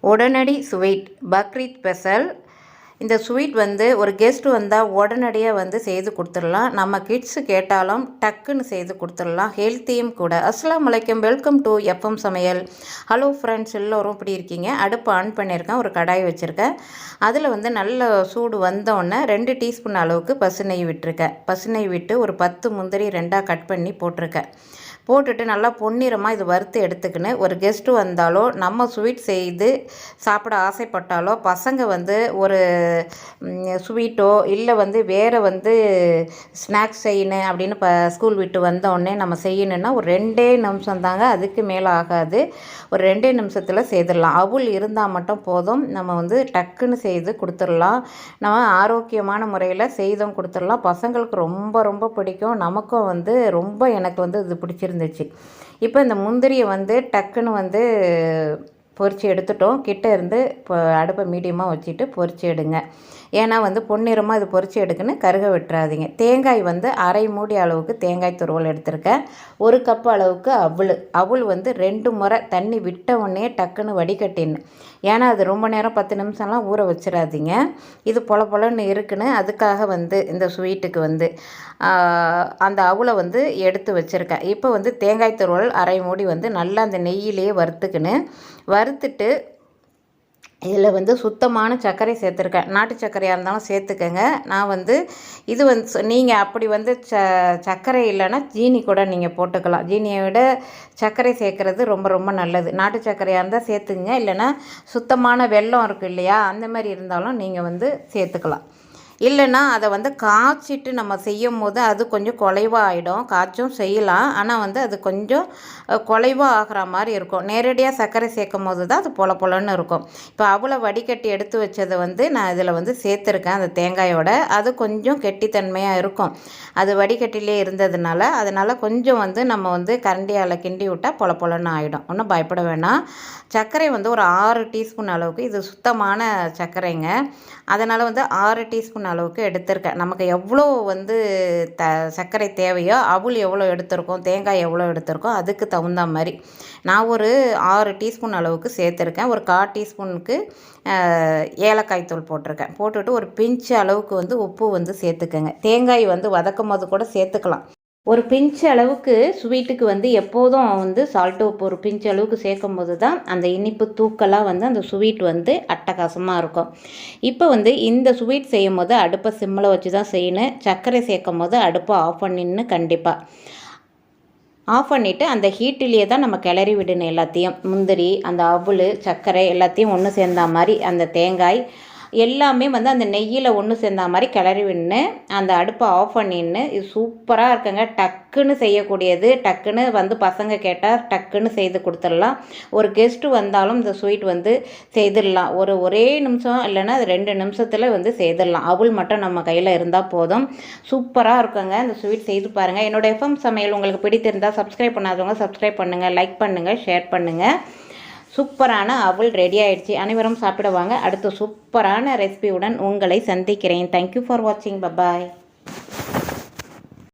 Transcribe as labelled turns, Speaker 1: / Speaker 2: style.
Speaker 1: உடனடி sweet Bakrid special. இந்த sweet வந்து ஒரு கெஸ்ட் வந்தால் உடனடியாக வந்து செய்து கொடுத்துடலாம். நம்ம கிட்ஸு கேட்டாலும் டக்குன்னு செய்து கொடுத்துடலாம். ஹெல்த்தியும் கூட. அஸ்லாம் வலைக்கம் வெல்கம் டு எஃப்எம் சமையல். ஹலோ ஃப்ரெண்ட்ஸ் எல்லோரும் இப்படி இருக்கீங்க? அடுப்பு ஆன் பண்ணியிருக்கேன். ஒரு கடாய் வச்சுருக்கேன். அதில் வந்து நல்ல சூடு வந்தோடனே ரெண்டு டீஸ்பூன் அளவுக்கு பசு நெய் விட்டுருக்கேன். பசு நெய் விட்டு ஒரு பத்து முந்திரி ரெண்டாக கட் பண்ணி போட்டிருக்கேன். போட்டுட்டு நல்லா பொன்னிறமாக இது வறுத்து எடுத்துக்கின்னு ஒரு கெஸ்ட்டு வந்தாலோ நம்ம ஸ்வீட் செய்து சாப்பிட ஆசைப்பட்டாலோ பசங்க வந்து ஒரு ஸ்வீட்டோ இல்லை வந்து வேறு வந்து ஸ்நாக்ஸ் செய்யணும் அப்படின்னு இப்போ ஸ்கூல் விட்டு வந்தோடனே நம்ம செய்யணுன்னா ஒரு ரெண்டே நிமிஷம் தாங்க அதுக்கு மேலே ஆகாது. ஒரு ரெண்டே நிமிஷத்தில் செய்திடலாம். அவுள் இருந்தால் மட்டும் போதும். நம்ம வந்து டக்குன்னு செய்து கொடுத்துடலாம். நம்ம ஆரோக்கியமான முறையில் செய்தும் கொடுத்துடலாம். பசங்களுக்கு ரொம்ப ரொம்ப பிடிக்கும். நமக்கும் வந்து ரொம்ப எனக்கு வந்து இது பிடிச்சிருந்து இருந்துச்சு. இப்போ இந்த முந்திரியை வந்து டக்குன்னு வந்து பொறிச்சு எடுத்துட்டோம். கிட்ட இருந்து இப்போ அடுப்பை மீடியமாக வச்சுட்டு பொறிச்சு எடுங்க. ஏன்னா வந்து பொன்னிறமாக இது பொறிச்சு எடுக்குன்னு கருக விட்டுறாதீங்க. தேங்காய் வந்து அரை மூடி அளவுக்கு தேங்காய் துருவல் எடுத்திருக்கேன். ஒரு கப் அளவுக்கு அவுள். அவுள் வந்து ரெண்டு முறை தண்ணி விட்ட உடனே டக்குன்னு வடிகட்டின்னு. ஏன்னா அது ரொம்ப நேரம் பத்து நிமிஷம்லாம் ஊற வச்சிடாதீங்க. இது பொல பொலன்னு இருக்குன்னு அதுக்காக வந்து இந்த ஸ்வீட்டுக்கு வந்து அந்த அவளை வந்து எடுத்து வச்சுருக்கேன். இப்போ வந்து தேங்காய் துருவல் அரை மூடி வந்து நல்லா அந்த நெய்யிலேயே வறுத்துக்கின்னு. வறு வறுத்துட்டு இதில் வந்து சுத்தமான சர்க்கரை சேர்த்துருக்கேன். நாட்டு சர்க்கரையாக இருந்தாலும் சேர்த்துக்கங்க. நான் வந்து இது வந்து நீங்கள் அப்படி வந்து ச சர்க்கரை இல்லைன்னா ஜீனி கூட நீங்கள் போட்டுக்கலாம். ஜீனியை விட சர்க்கரை சேர்க்குறது ரொம்ப ரொம்ப நல்லது. நாட்டு சர்க்கரையாக இருந்தால் சேர்த்துங்க இல்லைன்னா சுத்தமான வெல்லம் இருக்குது இல்லையா? அந்த மாதிரி இருந்தாலும் நீங்கள் வந்து சேர்த்துக்கலாம். இல்லைன்னா அதை வந்து காய்ச்சிட்டு நம்ம செய்யும் போது அது கொஞ்சம் குலைவாக ஆகிடும் காய்ச்சும் செய்யலாம். ஆனால் வந்து அது கொஞ்சம் குலைவாக ஆகிற மாதிரி இருக்கும். நேரடியாக சர்க்கரை சேர்க்கும் போது தான் அது பொல பொலன்னு இருக்கும். இப்போ அவ்வளோ வடிகட்டி எடுத்து வச்சதை வந்து நான் இதில் வந்து சேர்த்துருக்கேன் அந்த தேங்காயோட. அது கொஞ்சம் கெட்டித்தன்மையாக இருக்கும். அது வடிகட்டிலே இருந்ததுனால அதனால் கொஞ்சம் வந்து நம்ம வந்து கரண்டியால் கிண்டி விட்டால் பொல பொலன்னு ஆகிடும் ஒன்றும் பயப்பட வேணாம். சர்க்கரை வந்து ஒரு ஆறு டீஸ்பூன் அளவுக்கு இது சுத்தமான சர்க்கரைங்க. அதனால் வந்து ஆறு டீஸ்பூன் அளவுக்கு எடுத்திருக்கேன். நமக்கு எவ்வளோ வந்து த சர்க்கரை தேவையோ அவுள் எவ்வளோ எடுத்திருக்கோம் தேங்காய் எவ்வளோ எடுத்திருக்கோம் அதுக்கு தகுந்த மாதிரி. நான் ஒரு ஆறு டீஸ்பூன் அளவுக்கு சேர்த்துருக்கேன். ஒரு கால் டீஸ்பூனுக்கு ஏலக்காய் தூள் போட்டிருக்கேன். போட்டுட்டு ஒரு பிஞ்சு அளவுக்கு வந்து உப்பு வந்து சேர்த்துக்கோங்க. தேங்காய் வந்து வதக்கும் போது கூட சேர்த்துக்கலாம். ஒரு பிஞ்ச் அளவுக்கு ஸ்வீட்டுக்கு வந்து எப்போதும் வந்து சால்ட் உப்பு ஒரு பிஞ்ச் அளவுக்கு சேர்க்கும் போது தான் அந்த இனிப்பு தூக்கலாக வந்து அந்த ஸ்வீட் வந்து அட்டகாசமாக இருக்கும். இப்போ வந்து இந்த ஸ்வீட் செய்யும் போது அடுப்பை சிம்மில் வச்சு தான் செய்யணும். சர்க்கரை சேர்க்கும் போது அடுப்பை ஆஃப் பண்ணின்னு கண்டிப்பாக ஆஃப் பண்ணிவிட்டு அந்த ஹீட்டிலேயே தான் நம்ம கிளறி விடணும் எல்லாத்தையும். முந்திரி அந்த அவுள் சர்க்கரை எல்லாத்தையும் ஒன்று சேர்ந்தா மாதிரி அந்த தேங்காய் எல்லாமே வந்து அந்த நெய்யில் ஒன்று சேர்ந்த மாதிரி கிளறி விடணும் அந்த அடுப்பை ஆஃப் பண்ணின்னு இது சூப்பராக இருக்குங்க. டக்குன்னு செய்யக்கூடியது. டக்குன்னு வந்து பசங்க கேட்டால் டக்குன்னு செய்து கொடுத்துடலாம். ஒரு கெஸ்ட்டு வந்தாலும் இந்த ஸ்வீட் வந்து செய்திடலாம். ஒரு ஒரே நிமிஷம் இல்லைன்னா அது ரெண்டு நிமிஷத்தில் வந்து செய்திடலாம். அவள் மட்டும் நம்ம கையில் இருந்தால் போதும். சூப்பராக இருக்குங்க. இந்த ஸ்வீட் செய்து பாருங்கள் என்னோடய எஃப்எம் சமையல் உங்களுக்கு பிடித்திருந்தால் சப்ஸ்கிரைப் பண்ணாதவங்க சப்ஸ்கிரைப் பண்ணுங்கள் லைக் பண்ணுங்கள் ஷேர் பண்ணுங்கள் சூப்பரான அவள் ரெடி ஆயிடுச்சு. அனைவரும் சாப்பிடுவாங்க அடுத்த சூப்பரான ரெசிபியுடன் உங்களை சந்திக்கிறேன். தேங்க்யூ ஃபார் வாட்சிங் பபாய்